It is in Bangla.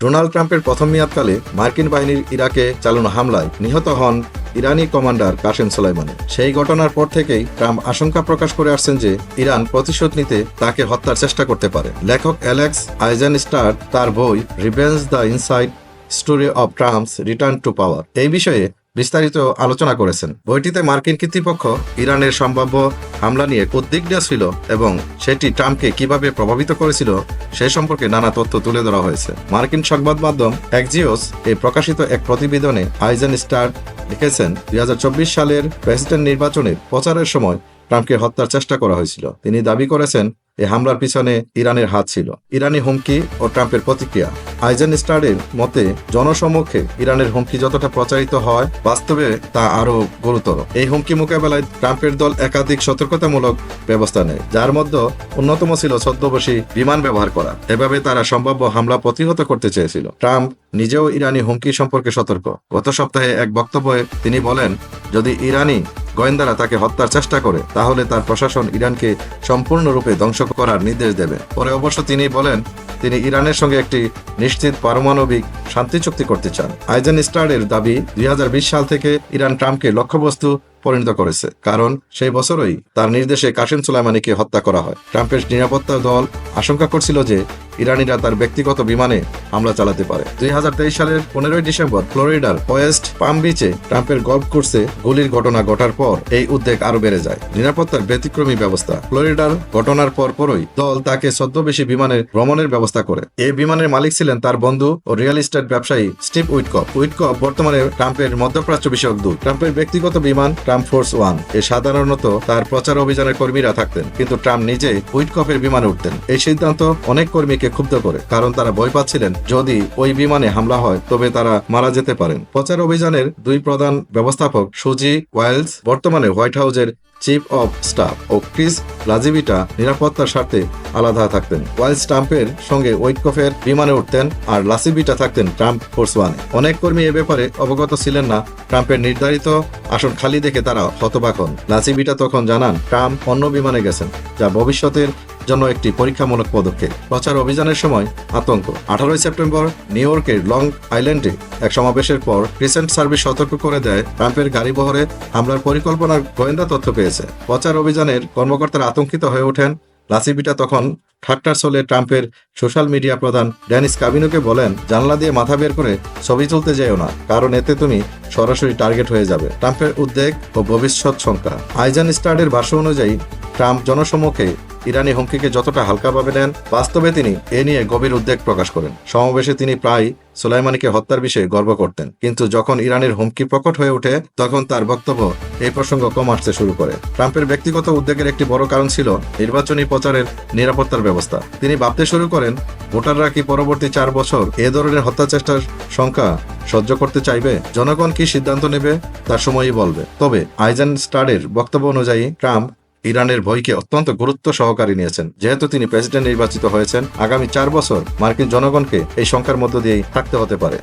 ডোনাল্ড ট্রাম্পের প্রথম মেয়াদকালে মার্কিন বাহিনীর ইরাকে চালানো হামলায় নিহত হন ইরানি কমান্ডার কাশেম সোলাইমানি। সেই ঘটনার পর থেকেই ট্রাম্প আশঙ্কা প্রকাশ করে আসছেন যে ইরান প্রতিশোধ নিতে তাকে হত্যার চেষ্টা করতে পারে। লেখক অ্যালেক্স আইজেন স্টার তার বই revenge the inside story of Trump's return to power এই বিষয়ে বিস্তারিত আলোচনা করেছেন। বইটিতে মার্কিন কর্তৃপক্ষ ইরানের সম্ভাব্য হামলা নিয়ে উদ্বিগ্ন ছিল এবং সেটি ট্রাম্পকে কীভাবে প্রভাবিত করেছিল সে সম্পর্কে নানা তথ্য তুলে ধরা হয়েছে। মার্কিন সংবাদ মাধ্যম একজিওস এই প্রকাশিত এক প্রতিবেদনে আইজেন স্টার লিখেছেন, দুই হাজার চব্বিশ সালের প্রেসিডেন্ট নির্বাচনের প্রচারের সময় ট্রাম্পকে হত্যার চেষ্টা করা হয়েছিল। তিনি দাবি করেছেন এই হামলার পিছনে ইরানের হাত ছিল। ইরানি হুমকি ও ট্রাম্পের প্রতিক্রিয়া। আইজেন স্টারের মতে, জনসমক্ষে ইরানের হুমকি যতটা প্রচারিত হয়, বাস্তবে তা আরও গুরুতর। এই হুমকি মোকাবেলায় ট্রাম্পের দল একাধিক সতর্কতামূলক ব্যবস্থা নেয়, যার মধ্যে অন্যতম ছিল ছদ্মবেশী বিমান ব্যবহার করা। এভাবে তারা সম্ভাব্য হামলা প্রতিহত করতে চেয়েছিল। ট্রাম্প নিজেও ইরানি হুমকি সম্পর্কে সতর্ক। গত সপ্তাহে এক বক্তব্যে তিনি বলেন, যদি ইরানি গোয়েন্দারা তাকে হত্যার চেষ্টা করে, তাহলে তার প্রশাসন ইরানকে সম্পূর্ণরূপে ধ্বংস করার নির্দেশ দেবে। পরে অবশ্য তিনি বলেন, তিনি ইরানের সঙ্গে একটি নিশ্চিত পারমাণবিক শান্তি চুক্তি করতে চান। আইজেন স্টারের দাবি, দুই হাজার বিশ সাল থেকে ইরান ট্রাম্পকে লক্ষ্যবস্তু পরিণত করেছে। কারণ সেই বছরই তার নির্দেশে কাসিম সুলাইমানিকে হত্যা করা হয়। ট্রাম্পের নিরাপত্তা দল আশঙ্কা করছিল যে ইরানিরা তার ব্যক্তিগত বিমানে হামলা চালাতে পারে। দুই সালের পনেরোই ডিসেম্বর ফ্লোরিডার ওয়েস্ট পাম বিচে ট্রাম্পের গল্ফ কোর্সে গুলির ঘটনা ঘটার পর এই উদ্বেগ আরও বেড়ে যায়। নিরাপত্তার ব্যতিক্রমী ব্যবস্থা। ফ্লোরিডার ঘটনার পর পরই দল তাকে ছদ্মবেশী বিমানে ভ্রমণের ব্যবস্থা করে। এই বিমানের মালিক ছিলেন তার বন্ধু ও রিয়েল এস্টেট ব্যবসায়ী স্টিভ উইটকপ। উইটকপ বর্তমানে ট্রাম্পের মধ্যপ্রাচ্য বিষয়ক দূত। ট্রাম্পের ব্যক্তিগত বিমান ট্রাম্প ফোর্স ওয়ান। এ সাধারণত তার প্রচার অভিযানের কর্মীরা থাকতেন, কিন্তু ট্রাম্প নিজে কফের বিমানে উঠতেন। এই সিদ্ধান্ত অনেক কর্মীকে ক্ষুব্ধ করে, কারণ তারা ভয় পাচ্ছিলেন যদি ওই বিমানে হামলা হয়, তবে তারা মারা যেতে পারেন। প্রচার অভিযানের দুই প্রধান ব্যবস্থাপক সুজি ওয়াইলস বর্তমানে হোয়াইট হাউসের চিফ অফ স্টাফ ও ক্রিস লাজিবিটা নিরাপত্তার স্বার্থে আলাদা থাকতেন। ওয়াইল ট্রাম্পের সঙ্গে ঐক্যফের বিমানে উঠতেন আর লাসিবিটা থাকতেন ট্রাম্প ফোর্স ওয়ানে অনেক কর্মী এ ব্যাপারে অবগত ছিলেন না। ট্রাম্পের নির্ধারিত আসন খালি দেখে তারা হতবাক হন। লাসিবিটা তখন জানান, ট্রাম্প অন্য বিমানে গেছেন, যা ভবিষ্যতের জন্য একটি পরীক্ষামূলক পদক্ষেপ। প্রচার অভিযানের সময় আতঙ্ক। আঠারোই সেপ্টেম্বর নিউ ইয়র্কের লং আইল্যান্ডে এক সমাবেশের পর ক্রিসেন্ট সার্ভিস সতর্ক করে দেয় ট্রাম্পের গাড়ি বহরে হামলার পরিকল্পনার গোয়েন্দা তথ্য পেয়েছে। প্রচার অভিযানের কর্মকর্তারা আতঙ্কিত হয়ে ওঠেন। লাসিবিটা তখন ঠাট্টার চলে ট্রাম্পের সোশ্যাল মিডিয়া প্রধান ড্যানিস কাবিনোকে বলেন, জানলা দিয়ে মাথা বের করে ছবি তুলতে যেও না, কারণ এতে তুমি সরাসরি টার্গেট হয়ে যাবে। ট্রাম্পের উদ্বেগ ও ভবিষ্যৎ শঙ্কা। আইজান স্টার্ডের ভাষ্য অনুযায়ী, ট্রাম্প জনসমক্ষে ইরানি হুমকিকে যতটা হালকাভাবে নেন, বাস্তবে তিনি এ নিয়ে গভীর উদ্বেগ প্রকাশ করেন। সমাবেশে তিনি প্রায় সোলাইমানিকে হত্যার বিষয়ে গর্ব করতেন। কিন্তু যখন ইরানের হুমকি প্রকট হয়ে ওঠে, তখন তার বক্তব্য এই প্রসঙ্গ কম আসতে শুরু করে। ট্রাম্পের ব্যক্তিগত উদ্বেগের একটি বড় কারণ ছিল নির্বাচনী প্রচারের নিরাপত্তার ব্যবস্থা। তিনি ভাবতে শুরু করেন, ভোটাররা কি পরবর্তী চার বছর এ ধরনের হত্যা চেষ্টার সংখ্যা সহ্য করতে চাইবে? জনগণ কি সিদ্ধান্ত নেবে? তার সময়ই বলবে। তবে আইজান স্টারের বক্তব্য অনুযায়ী, ট্রাম্প ইরানের ভয়কে অত্যন্ত গুরুত্ব সহকারে নিয়েছেন। যেহেতু তিনি প্রেসিডেন্ট নির্বাচিত হয়েছেন, আগামী চার বছর মার্কিন জনগণকে এই সংখ্যার মধ্য দিয়েই থাকতে হতে পারে।